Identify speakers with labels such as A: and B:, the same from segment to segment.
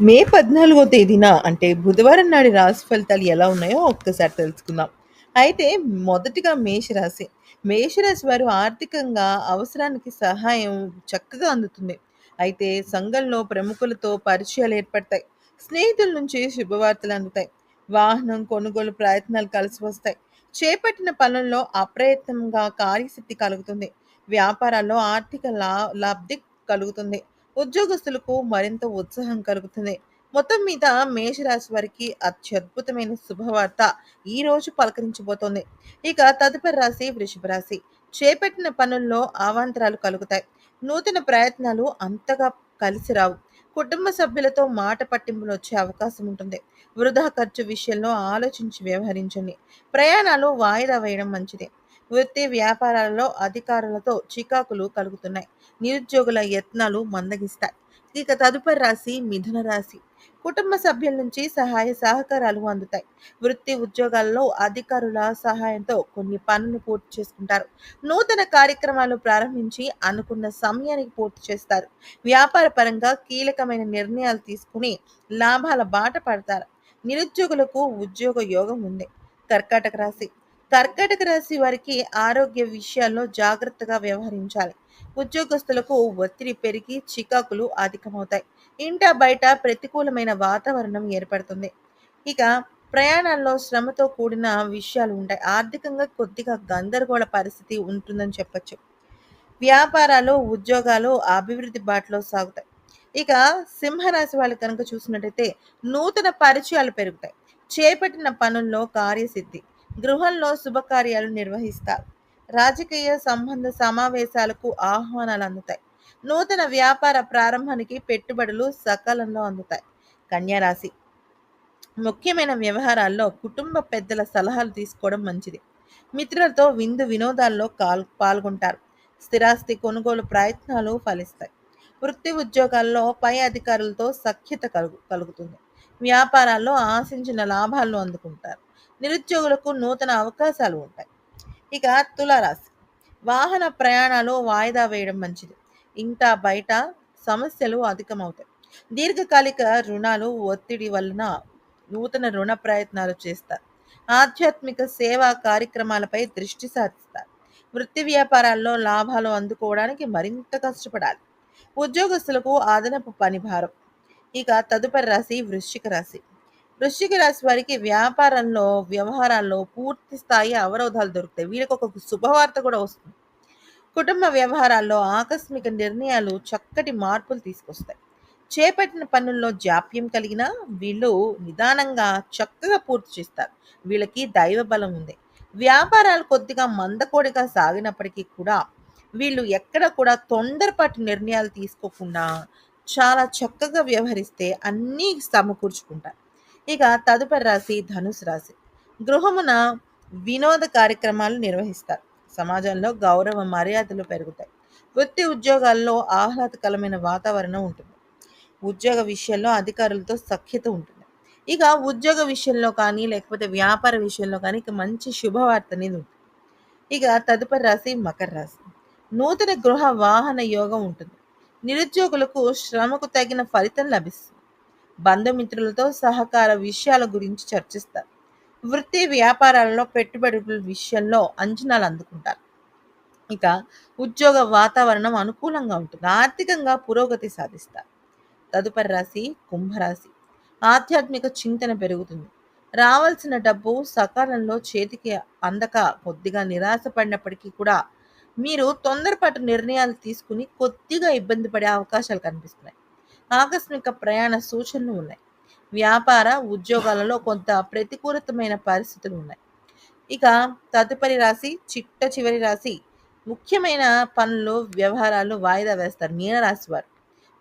A: మే పద్నాలుగో తేదీన అంటే బుధవారం నాడు రాశి ఫలితాలు ఎలా ఉన్నాయో ఒక్కసారి తెలుసుకుందాం. అయితే మొదటిగా మేషరాశి. మేషరాశి వారు ఆర్థికంగా అవసరానికి సహాయం చక్కగా అందుతుంది. అయితే సంఘంలో ప్రముఖులతో పరిచయాలు ఏర్పడతాయి. స్నేహితుల నుంచి శుభవార్తలు అందుతాయి. వాహనం కొనుగోలు ప్రయత్నాలు కలిసి వస్తాయి. చేపట్టిన పనుల్లో అప్రయత్నంగా కార్యసిద్ధి కలుగుతుంది. వ్యాపారాల్లో ఆర్థిక లా లబ్ధి కలుగుతుంది. ఉద్యోగస్తులకు మరింత ఉత్సాహం కలుగుతుంది. మొత్తం మీద మేషరాశి వారికి అత్యద్భుతమైన శుభవార్త ఈ రోజు పలకరించబోతోంది. ఇక తదుపరి రాశి వృషభ రాశి. చేపట్టిన పనుల్లో అవాంతరాలు కలుగుతాయి. నూతన ప్రయత్నాలు అంతగా కలిసి రావు. కుటుంబ సభ్యులతో మాట పట్టింపులు వచ్చే అవకాశం ఉంటుంది. వృధా ఖర్చు విషయంలో ఆలోచించి వ్యవహరించండి. ప్రయాణాలు వాయిదా వేయడం మంచిది. వృత్తి వ్యాపారాలలో అధికారులతో చికాకులు కలుగుతున్నాయి. నిరుద్యోగుల యత్నాలు మందగిస్తాయి. ఇక తదుపరి రాశి మిథున రాశి. కుటుంబ సభ్యుల నుంచి సహాయ సహకారాలు అందుతాయి. వృత్తి ఉద్యోగాల్లో అధికారుల సహాయంతో కొన్ని పనులు పూర్తి చేసుకుంటారు. నూతన కార్యక్రమాలు ప్రారంభించి అనుకున్న సమయానికి పూర్తి చేస్తారు. వ్యాపార పరంగా కీలకమైన నిర్ణయాలు తీసుకుని లాభాల బాట పడతారు. నిరుద్యోగులకు ఉద్యోగ యోగం ఉంది. కర్కాటక రాశి. కర్కటక రాశి వారికి ఆరోగ్య విషయాల్లో జాగ్రత్తగా వ్యవహరించాలి. ఉద్యోగస్తులకు ఒత్తిడి పెరిగి చికాకులు అధికమవుతాయి. ఇంట బయట ప్రతికూలమైన వాతావరణం ఏర్పడుతుంది. ఇక ప్రయాణాల్లో శ్రమతో కూడిన విషయాలు ఉంటాయి. ఆర్థికంగా కొద్దిగా గందరగోళ పరిస్థితి ఉంటుందని చెప్పచ్చు వ్యాపారాలు, ఉద్యోగాలు అభివృద్ధి బాటలో సాగుతాయి. ఇక సింహరాశి వాళ్ళు కనుక చూసినట్టయితే నూతన పరిచయాలు పెరుగుతాయి. చేపట్టిన పనుల్లో కార్యసిద్ధి. గృహంలో శుభకార్యాలు నిర్వహిస్తారు. రాజకీయ సంబంధ సమావేశాలకు ఆహ్వానాలు అందుతాయి. నూతన వ్యాపార ప్రారంభానికి పెట్టుబడులు సకాలంలో అందుతాయి. కన్యారాశి ముఖ్యమైన వ్యవహారాల్లో కుటుంబ పెద్దల సలహాలు తీసుకోవడం మంచిది. మిత్రులతో విందు వినోదాల్లో కాల్ పాల్గొంటారు. స్థిరాస్తి కొనుగోలు ప్రయత్నాలు ఫలిస్తాయి. వృత్తి ఉద్యోగాల్లో పై అధికారులతో సఖ్యత కలుగు కలుగుతుంది. వ్యాపారాల్లో ఆశించిన లాభాలను అందుకుంటారు. నిరుద్యోగులకు నూతన అవకాశాలు ఉంటాయి. ఇక తులారాశి. వాహన ప్రయాణాలు వాయిదా వేయడం మంచిది. ఇంట బయట సమస్యలు అధికమవుతాయి. దీర్ఘకాలిక రుణాలు ఒత్తిడి వలన నూతన రుణ ప్రయత్నాలు చేస్తారు. ఆధ్యాత్మిక సేవా కార్యక్రమాలపై దృష్టి సారిస్తారు. వృత్తి వ్యాపారాల్లో లాభాలు అందుకోవడానికి మరింత కష్టపడాలి. ఉద్యోగస్తులకు అదనపు పని భారం. ఇక తదుపరి రాశి వృశ్చిక రాశి. వృశ్చిక రాశి వారికి వ్యాపారంలో వ్యవహారాల్లో పూర్తి స్థాయి అవరోధాలు దొరుకుతాయి. వీళ్ళకి ఒక శుభవార్త కూడా వస్తుంది. కుటుంబ వ్యవహారాల్లో ఆకస్మిక నిర్ణయాలు చక్కటి మార్పులు తీసుకొస్తాయి. చేపట్టిన పనుల్లో జాప్యం కలిగిన వీళ్ళు నిదానంగా చక్కగా పూర్తి చేస్తారు. వీళ్ళకి దైవ బలం ఉంది. వ్యాపారాలు కొద్దిగా మందకోడిగా సాగినప్పటికీ కూడా వీళ్ళు ఎక్కడ కూడా తొందరపాటు నిర్ణయాలు తీసుకోకుండా చాలా చక్కగా వ్యవహరిస్తే అన్నీ సమకూర్చుకుంటారు. ఇక తదుపరి రాశి ధనుసు రాశి. గృహమున వినోద కార్యక్రమాలు నిర్వహిస్తారు. సమాజంలో గౌరవ మర్యాదలు పెరుగుతాయి. వృత్తి ఉద్యోగాల్లో ఆహ్లాదకరమైన వాతావరణం ఉంటుంది. ఉద్యోగ విషయంలో అధికారులతో సఖ్యత ఉంటుంది. ఇక ఉద్యోగ విషయంలో కానీ లేకపోతే వ్యాపార విషయంలో కానీ ఇక మంచి శుభవార్త అనేది ఉంటుంది. ఇక తదుపరి రాశి మకర రాశి. నూతన గృహ వాహన యోగం ఉంటుంది. నిరుద్యోగులకు శ్రమకు తగిన ఫలితం లభిస్తుంది. బంధుమిత్రులతో సహకార విషయాల గురించి చర్చిస్తారు. వృత్తి వ్యాపారాలలో పెట్టుబడుల విషయంలో అంచనాలు అందుకుంటారు. ఇక ఉద్యోగ వాతావరణం అనుకూలంగా ఉంటుంది. ఆర్థికంగా పురోగతి సాధిస్తారు. తదుపరి రాశి కుంభరాశి. ఆధ్యాత్మిక చింతన పెరుగుతుంది. రావాల్సిన డబ్బు సకాలంలో చేతికి అందక కొద్దిగా నిరాశపడినప్పటికీ కూడా మీరు తొందరపాటు నిర్ణయాలు తీసుకుని కొద్దిగా ఇబ్బంది పడే అవకాశాలు కనిపిస్తున్నాయి. ఆకస్మిక ప్రయాణ సూచనలు ఉన్నాయి. వ్యాపార ఉద్యోగాలలో కొంత ప్రతికూలతమైన పరిస్థితులు ఉన్నాయి. ఇక తదుపరి రాశి చిట్ట చివరి రాశి ముఖ్యమైన పనులు వ్యవహారాలు వాయిదా వేస్తారు మీనరాశి వారు.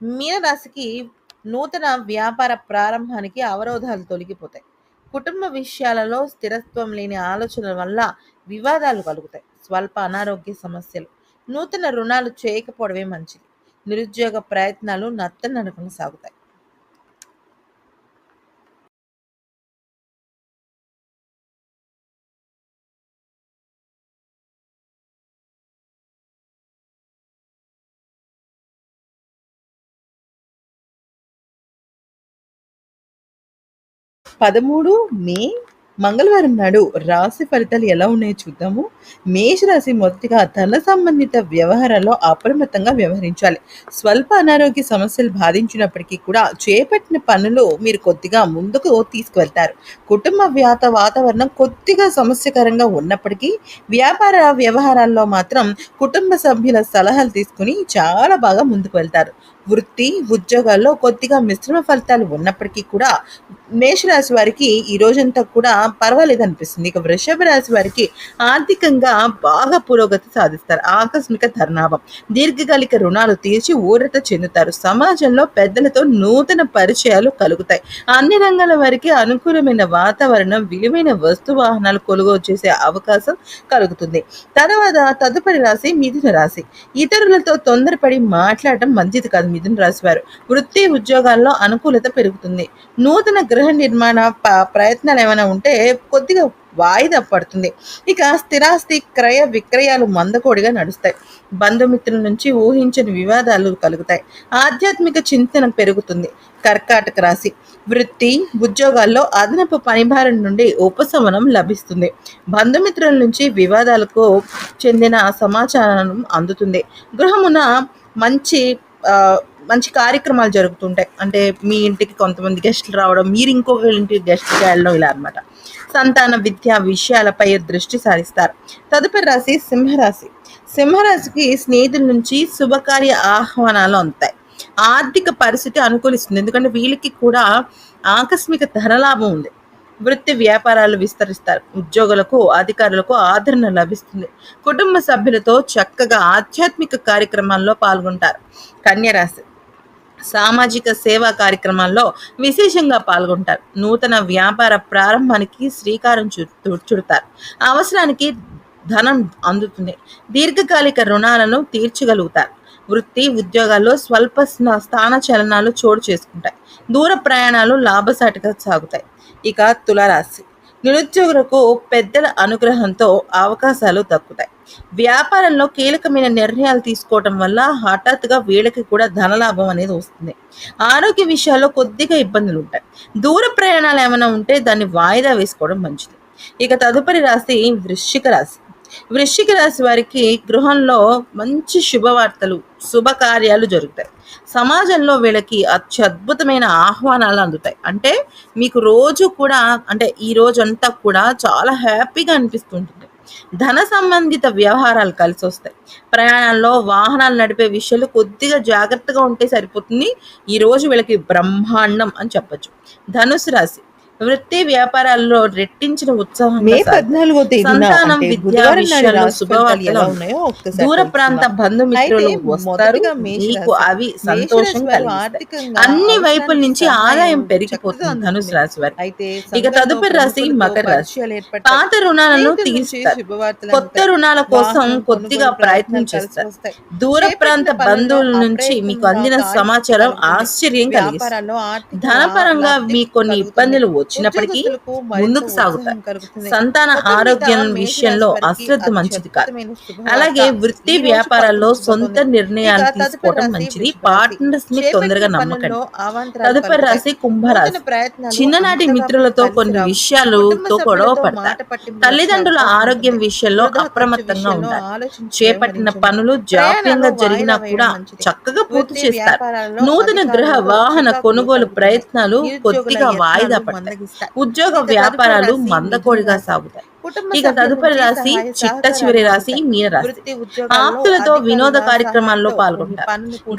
A: మీనరాశికి నూతన వ్యాపార ప్రారంభానికి అవరోధాలు తొలగిపోతాయి. కుటుంబ విషయాలలో స్థిరత్వం లేని ఆలోచనల వల్ల వివాదాలు కలుగుతాయి. స్వల్ప అనారోగ్య సమస్యలు. నూతన రుణాలు చేయకపోవడమే మంచిది. నిరుద్యోగ ప్రయత్నాలు నత్తనడకన సాగుతాయి. పదమూడు మే మంగళవారం నాడు రాశి ఫలితాలు ఎలా ఉన్నాయో చూద్దాము. మేషరాశి మొదటిగా ధన సంబంధిత వ్యవహారాల్లో అప్రమత్తంగా వ్యవహరించాలి. స్వల్ప అనారోగ్య సమస్యలు బాధించినప్పటికీ కూడా చేపట్టిన పనులు మీరు కొద్దిగా ముందుకు తీసుకువెళ్తారు. కుటుంబ వ్యాత వాతావరణం కొద్దిగా సమస్యకరంగా ఉన్నప్పటికీ వ్యాపార వ్యవహారాల్లో మాత్రం కుటుంబ సభ్యుల సలహాలు తీసుకుని చాలా బాగా ముందుకు వెళ్తారు. వృత్తి ఉద్యోగాల్లో కొద్దిగా మిశ్రమ ఫలితాలు ఉన్నప్పటికీ కూడా మేషరాశి వారికి ఈ రోజంతా కూడా పర్వాలేదు అనిపిస్తుంది ఇక వృషభ రాశి వారికి ఆర్థికంగా బాగా పురోగతి సాధిస్తారు. ఆకస్మిక ధర్నాభం దీర్ఘకాలిక రుణాలు తీర్చి ఊరట చెందుతారు. సమాజంలో పెద్దలతో నూతన పరిచయాలు కలుగుతాయి. అన్ని రంగాల వారికి అనుకూలమైన వాతావరణం విలువైన వస్తు వాహనాలు కొనుగోలు చేసే అవకాశం కలుగుతుంది. తర్వాత తదుపరి రాశి మిథున రాశి. ఇతరులతో తొందరపడి మాట్లాడటం మంచిది కాదు మిథున రాశి వారు. వృత్తి ఉద్యోగాల్లో అనుకూలత పెరుగుతుంది. నూతన గృహ నిర్మాణ ప్రయత్నాలు ఏమైనా ఉంటే కొద్దిగా వాయిదా పడుతుంది. ఇక స్థిరాస్తి క్రయ విక్రయాలు మందకోడిగా నడుస్తాయి. బంధుమిత్రుల నుంచి ఊహించని వివాదాలు కలుగుతాయి. ఆధ్యాత్మిక చింతన పెరుగుతుంది. కర్కాటక రాశి వృత్తి ఉద్యోగాల్లో అదనపు పనిభారం నుండి ఉపశమనం లభిస్తుంది. బంధుమిత్రుల నుంచి వివాదాలకు చెందిన సమాచారం అందుతుంది. గృహమున మంచి మంచి కార్యక్రమాలు జరుగుతుంటాయి. అంటే మీ ఇంటికి కొంతమంది గెస్టులు రావడం మీరు ఇంకొక ఇంటికి గెస్ట్గా వెళ్ళడం ఇలా అన్నమాట. సంతాన విద్యా విషయాలపై దృష్టి సారిస్తారు. తదుపరి రాశి సింహరాశి. సింహరాశికి స్నేహితుల నుంచి శుభకార్య ఆహ్వానాలు అందుతాయి. ఆర్థిక పరిస్థితి అనుకూలిస్తుంది. ఎందుకంటే వీళ్ళకి కూడా ఆకస్మిక ధనలాభం ఉంది. వృత్తి వ్యాపారాలు విస్తరిస్తారు. ఉద్యోగులకు అధికారులకు ఆదరణ లభిస్తుంది. కుటుంబ సభ్యులతో చక్కగా ఆధ్యాత్మిక కార్యక్రమాల్లో పాల్గొంటారు. కన్యరాశి సామాజిక సేవా కార్యక్రమాల్లో విశేషంగా పాల్గొంటారు. నూతన వ్యాపార ప్రారంభానికి శ్రీకారం చు చుడతారు. అవసరానికి ధనం అందుతుంది. దీర్ఘకాలిక రుణాలను తీర్చగలుగుతారు. వృత్తి ఉద్యోగాల్లో స్వల్ప స్థాన చలనాలు చోటు చేసుకుంటాయి. దూర ప్రయాణాలు లాభసాటిగా సాగుతాయి. ఇక తులారాశి. నిరుద్యోగులకు పెద్దల అనుగ్రహంతో అవకాశాలు దక్కుతాయి. వ్యాపారంలో కీలకమైన నిర్ణయాలు తీసుకోవటం వల్ల హఠాత్తుగా వీళ్ళకి కూడా ధనలాభం అనేది వస్తుంది. ఆరోగ్య విషయాల్లో కొద్దిగా ఇబ్బందులు ఉంటాయి. దూర ప్రయాణాలు ఏమైనా ఉంటే దాన్ని వాయిదా వేసుకోవడం మంచిది. ఇక తదుపరి రాశి వృశ్చిక రాశి. వృశ్చిక రాశి వారికి గృహంలో మంచి శుభవార్తలు శుభకార్యాలు జరుగుతాయి. సమాజంలో వీళ్ళకి అత్యద్భుతమైన ఆహ్వానాలు అందుతాయి. అంటే మీకు రోజు కూడా అంటే ఈ రోజు అంతా కూడా చాలా హ్యాపీగా అనిపిస్తుంటుంది. ధన సంబంధిత వ్యవహారాలు కలిసి వస్తాయి. ప్రయాణాల్లో వాహనాలు నడిపే విషయాలు కొద్దిగా జాగ్రత్తగా ఉంటే సరిపోతుంది. ఈ రోజు వీళ్ళకి బ్రహ్మాండం అని చెప్పొచ్చు. ధనుసు రాశి వృత్తి వ్యాపారాల్లో రెట్టించిన ఉత్సాహం పద్నాలుగో సంతానం విద్యా విషయాల్లో
B: శుభవార్తలు
A: ఉన్నాయో
B: దూర ప్రాంత. బంధుమిత్రులు వస్తారు మీకు. అవి సంతోషం
A: వారు
B: అన్ని వైపుల నుంచి ఆదాయం పెరిగిపోతుంది. ధనుసు రాశి
A: అయితే
B: ఇక తదుపరి రాశి మకర రాశి. పాత రుణాలను
A: శుభవార్తలు
B: కొత్త. రుణాల కోసం కొద్దిగా ప్రయత్నం చేస్తారు. దూర ప్రాంత బంధువుల నుంచి మీకు అందిన సమాచారం. ఆశ్చర్యం కలిగిస్తుంది ధనపరంగా మీ కొన్ని. ఇబ్బందులు వచ్చినప్పటికీ ముందుకు
A: కలుగుతుంది.
B: సంతాన ఆరోగ్యం విషయంలో అశ్రద్ధ మంచిది కాదు అలాగే వృత్తి వ్యాపారాల్లో సొంత. నిర్ణయాలు తీసుకోవడం మంచిది.
A: పార్ట్నర్స్ని
B: తొందరగా నమ్మకండి తదుపరి. రాశి కుంభరాశి చిన్ననాటి మిత్రులతో కొన్ని. విషయాలతో గొడవ పడతారు తల్లిదండ్రుల ఆరోగ్యం. విషయంలో అప్రమత్తంగా ఉండాలి చేపట్టిన. పనులు జాప్యంగా జరిగినా కూడా. చక్కగా పూర్తి చేస్తారు నూతన గృహ వాహన కొనుగోలు. ప్రయత్నాలు కొద్దిగా వాయిదా పడతాయి ఉద్యోగ వ్యాపారాలు మందకోడిగా సాగుతాయి. ఇక తదుపరి రాశి చిట్ట చివరి రాశి
A: అందుతాయి.
B: మీన రాశి.
A: వృత్తి ఉద్యోగాల్లో
B: ఆప్తులతో వినోద కార్యక్రమాల్లో పాల్గొంటారు.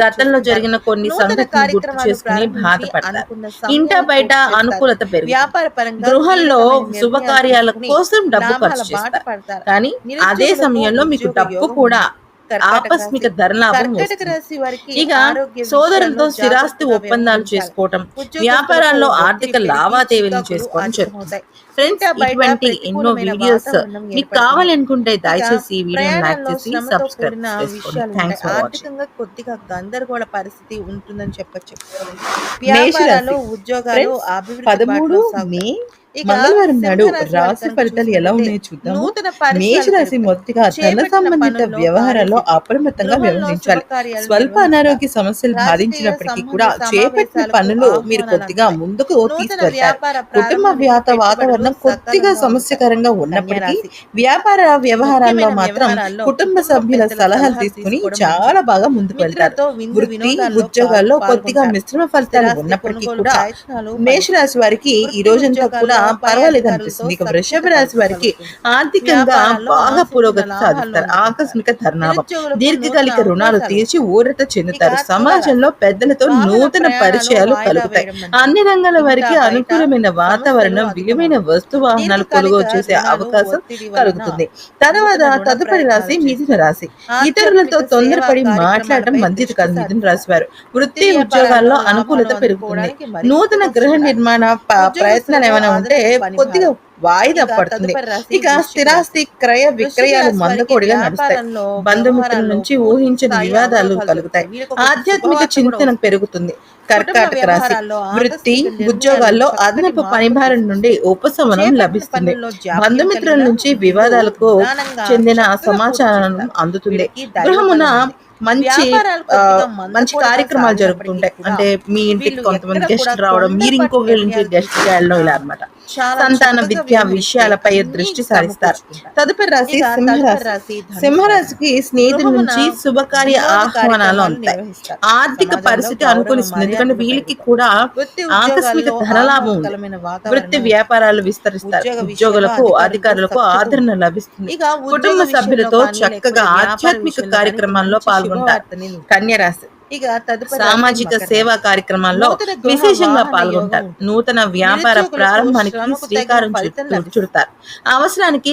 B: గతంలో. జరిగిన కొన్ని సంఘటనలు గుర్తు చేసుకుని బాధపడతారు. ఇంట బయట. అనుకూలత
A: పరంగా
B: గృహంలో శుభకార్యాల కోసం డబ్బు ఖర్చు చేస్తారు. కానీ అదే సమయంలో మీకు డబ్బు కూడా ఆకస్మిక. ధరలాభం ఇక సోదరులతో స్థిరాస్తి ఒప్పందాలు. చేసుకోవటం వ్యాపారాల్లో ఆర్థిక లావాదేవీలు చేసుకోవడం జరుగుతుంది. ఫ్రెండ్స్ ఇటువంటి ఎన్నో వీడియోస్ మీకు. కావాలనుకుంటే దయచేసి లైక్ చేసి సబ్స్క్రైబ్ చేసుకోండి థ్యాంక్స్. ఫర్ వాచింగ్
A: కొద్దిగా గందరగోళ పరిస్థితి ఉంటుందని చెప్పొచ్చు వ్యాపారాలు ఉద్యోగాలు అభివృద్ధి పదమూడు. మే
B: మంగళవారం నాడు రాశి ఫలితాలు ఎలా ఉన్నాయో చూద్దాము
A: నూతన
B: మేష
A: పరిశ్రమలు
B: రాశి మొదటిగా ధన సంబంధిత వ్యవహారాల్లో. అప్రమత్తంగా వ్యవహరించాలి స్వల్ప. అనారోగ్య సమస్యలు బాధించినప్పటికీ కూడా చేపట్టిన పనులు మీరు కొద్దిగా. ముందుకు తీసుకెళ్తారు కుటుంబ వ్యాత వాతావరణం కొద్దిగా సమస్యకరంగా. ఉన్నప్పటికీ. వ్యాపార వ్యవహారాల్లో మాత్రం కుటుంబ సభ్యుల సలహాలు
A: సలహా
B: తీసుకుని చాలా బాగా ముందుకు వెళ్తారు వృత్తి ఉద్యోగాల్లో. కొద్దిగా మిశ్రమ ఫలితాలు ఉన్నప్పటికీ కూడా మేషరాశి వారికి ఈ రోజంతా కూడా పర్వాలేదు అనిపిస్తుంది ఇక వృషభ రాశి వారికి. ఆర్థికంగా బాగా పురోగతి సాధిస్తారు. ఆకస్మిక
A: నిరుద్యోగులకు
B: దీర్ఘకాలిక రుణాలు. తీర్చి ఊరట చెందుతారు సమాజంలో పెద్దలతో నూతన పరిచయాలు కలుగుతాయి. అన్ని రంగాల వారికి అనుకూలమైన వాతావరణం విలువైన. వస్తు వాహనాలు కొనుగోలు చేసే అవకాశం కలుగుతుంది తర్వాత తదుపరి రాశి మిథున రాశి ఇతరులతో తొందరపడి మాట్లాడటం మంచిది కాదు మిథున. రాశి వారు వృత్తి ఉద్యోగాల్లో అనుకూలత పెరుగుతుంది నూతన గృహ నిర్మాణ ప్రయత్నాలు ఏమైనా ఉంటే
A: పని
B: కొద్దిగా. వాయిదా పడుతుంది. ఇక స్థిరాస్తి క్రయ విక్రయాలు మందకోడిగా నడుస్తాయి. బంధుమిత్రుల నుంచి ఊహించని వివాదాలు కలుగుతాయి. ఆధ్యాత్మిక చింతన పెరుగుతుంది. కర్కాటక రాశి వృత్తి ఉద్యోగాల్లో అదనపు పనిభారం నుండి ఉపశమనం లభిస్తుంది. బంధుమిత్రుల నుంచి వివాదాలకు చెందిన సమాచారం. అందుతుంది. గృహమున. మంచి మంచి కార్యక్రమాలు జరుగుతుంటాయి. అంటే మీ ఇంటికి కొంతమంది గెస్ట్ రావడం మీరు నుంచి
A: నిర్ణయాలు
B: గెస్ట్ చేయడం ఇలా అన్నమాట.
A: చాలా
B: సంతాన విద్యా విషయాలపై దృష్టి సారిస్తారు. తదుపరి రాశి
A: ఇక
B: సింహరాశి. సింహరాశికి స్నేహితుల నుంచి శుభకార్య ఆహ్వానాలు ఉంటాయి. ఆర్థిక పరిస్థితి అనుకూలిస్తుంది. ఎందుకంటే వీళ్ళకి. కూడా ఆకస్మిక ధనలాభం వృత్తి వ్యాపారాలు విస్తరిస్తారు.
A: ఉద్యోగ
B: ఉద్యోగులకు అధికారులకు ఆదరణ లభిస్తుంది.
A: ఇక
B: కుటుంబ సభ్యులతో చక్కగా ఆధ్యాత్మిక కార్యక్రమాల్లో
A: మంచి
B: పాల్గొంటారు
A: ఇక
B: సామాజిక
A: రాశి మకర
B: సేవా కార్యక్రమాల్లో విశేషంగా పాల్గొంటారు. నూతన వ్యాపార ప్రారంభానికి శ్రీకారం. చుడతారు. అవసరానికి